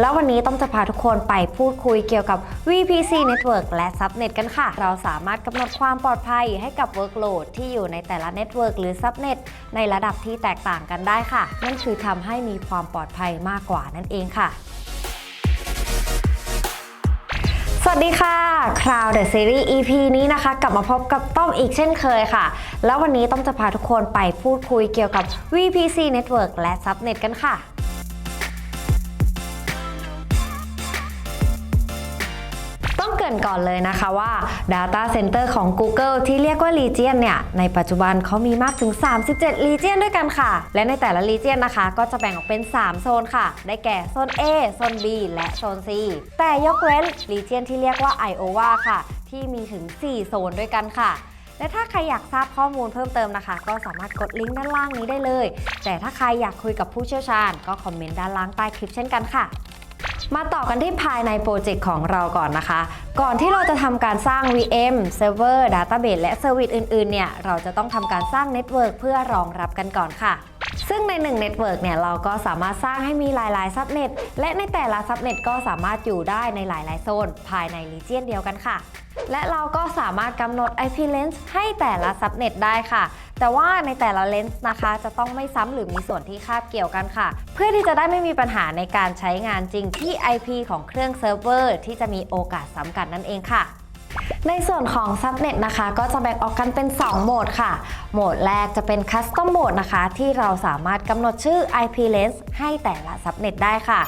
แล้ววันนี้ต้องจะพาทุกคนไปพูดคุยเกี่ยวกับ VPC Network และ Subnet กันค่ะ เราสามารถกำหนดความปลอดภัยให้กับ Workload ที่อยู่ในแต่ละ Network หรือ Subnet ในระดับที่แตกต่างกันได้ค่ะ นั่นคือทำให้มีความปลอดภัยมากกว่านั่นเองค่ะสวัสดีค่ะ Cloud The Series EP นี้นะคะ กลับมาพบกับต้อมอีกเช่นเคยค่ะ แล้ววันนี้ต้อมจะพาทุกคนไปพูดคุยเกี่ยวกับ VPC Network และ Subnet กันค่ะ เกรินก่อนเลยนะคะว่า Data Center ของ Google ที่เรียกว่า Legion เนี่ย ในปัจจุบันเขามีมากถึง 37 Legion ด้วยกันค่ะ และในแต่ละ Legion นะคะ ก็จะแบ่งออกเป็น 3 โซนค่ะ ได้แก่โซน A โซน B และโซน C แต่ยกเว้น Legion ที่เรียกว่า Iowa ค่ะ ที่มีถึง 4 โซนด้วยกันค่ะและถ้าใครอยากทราบข้อมูลเพิ่มเติมนะคะ ก็สามารถกดลิงก์ด้านล่างนี้ได้เลย แต่ถ้าใครอยากคุยกับผู้เชี่ยวชาญ ก็คอมเมนต์ด้านล่างใต้คลิปเช่นกันค่ะ มาต่อกันที่ภายในโปรเจกต์ของเราก่อนนะคะ ก่อนที่เราจะทำการสร้าง VM Server Database และ Service อื่นๆ เนี่ย เราจะต้องทำการสร้างเน็ตเวิร์กเพื่อรองรับกันก่อนค่ะ ซึ่งใน1เน็ตเวิร์กเนี่ยเราก็สามารถสร้างให้มีหลายๆซับเน็ตและในแต่ละซับเน็ตก็สามารถอยู่ได้ในหลาย ๆ โซน ภายใน region เดียวกันค่ะ และเราก็สามารถกำหนด IP length ให้แต่ละซับเน็ตได้ค่ะ แต่ว่าในแต่ละเลนส์นะคะ จะต้องไม่ซ้ำหรือมีส่วนที่คาบเกี่ยวกันค่ะ เพื่อที่จะได้ไม่มีปัญหาในการใช้งานจริงที่ IP ของเครื่องเซิร์ฟเวอร์ที่จะมีโอกาสซ้ำกันนั่นเองค่ะ ในส่วนของ Subnet นะคะก็จะแบ่งออกกันเป็น 2 โหมดค่ะ โหมดแรกจะเป็น Custom Mode นะคะ ที่เราสามารถกำหนดชื่อ IP lens ให้แต่ละ Subnet ได้ค่ะ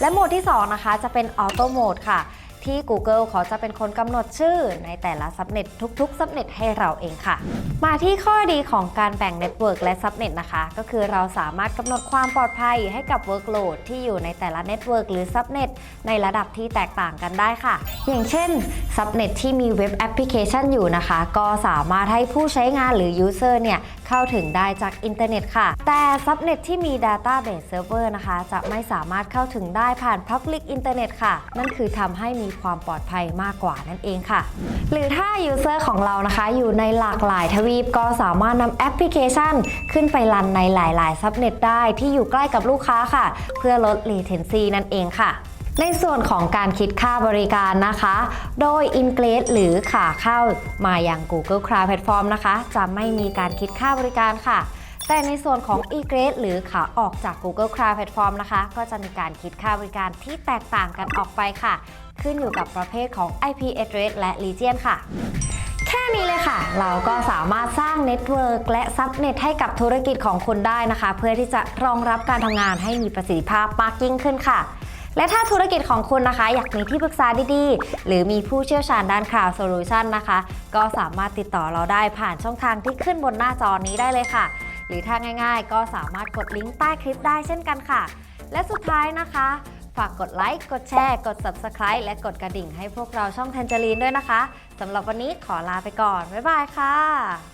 และโหมดที่ 2 นะคะ จะเป็น Auto Mode ค่ะ ที่ Google เขาจะเป็นคนกำหนดชื่อในแต่ละ Subnet ทุกๆ Subnet ให้เราเองค่ะ มาที่ข้อดีของการแบ่ง Network และ Subnet นะคะ ก็คือเราสามารถกำหนดความปลอดภัยให้กับ Workload ที่อยู่ในแต่ละ Network หรือ Subnet ในระดับที่แตกต่างกันได้ค่ะ อย่างเช่น Subnet ที่มีเว็บแอปพลิเคชันอยู่นะคะ ก็สามารถให้ผู้ใช้งานหรือ User เนี่ยเข้าถึงได้จากอินเทอร์เน็ตค่ะ แต่ Subnet ที่มี Database Server นะคะ จะไม่สามารถเข้าถึงได้ผ่าน Public Internet ค่ะ นั่นคือทำให้มีความปลอดภัยมากกว่านั่นเองค่ะ หรือถ้า User ของเรานะคะ อยู่ในหลากหลายทวีปก็สามารถนำแอปพลิเคชัน ขึ้นไปรันในหลายๆ Subnet ได้ที่อยู่ใกล้กับลูกค้าค่ะ เพื่อลด latency นั่นเองค่ะในส่วนของการคิดค่าบริการนะคะ โดย i n g r e s หรือขาเข้ามาอยัง Google Cloud Platform นะคะ จะไม่มีการคิดค่าบริการค่ะ แต่ในส่วนของ egress หรือขาออกจาก Google Cloud Platform นะคะ ก็จะมีการคิดค่าบริการที่แตกต่างกันออกไปค่ะ ขึ้นอยู่กับประเภทของ IP address และ region ค่ะแค่นี้เลยค่ะ เราก็สามารถสร้างเน็ตเวิร์กและซับเน็ตให้กับธุรกิจของคุณได้นะคะ เพื่อที่จะรองรับการทำงานให้มีประสิทธิภาพมากยิ่งขึ้นค่ะ และถ้าธุรกิจของคุณนะคะ อยากมีที่ปรึกษาดีๆ หรือมีผู้เชี่ยวชาญด้าน Cloud Solution นะคะ ก็สามารถติดต่อเราได้ผ่านช่องทางที่ขึ้นบนหน้าจอนี้ได้เลยค่ะ หรือถ้าง่ายๆ ก็สามารถกดลิงก์ใต้คลิปได้เช่นกันค่ะ และสุดท้ายนะคะ ฝากกดไลค์ กดแชร์ กด Subscribe และกดกระดิ่งให้พวกเราช่องแทนเจอรีนด้วยนะคะสำหรับวันนี้ขอลาไปก่อน บ๊ายบายค่ะ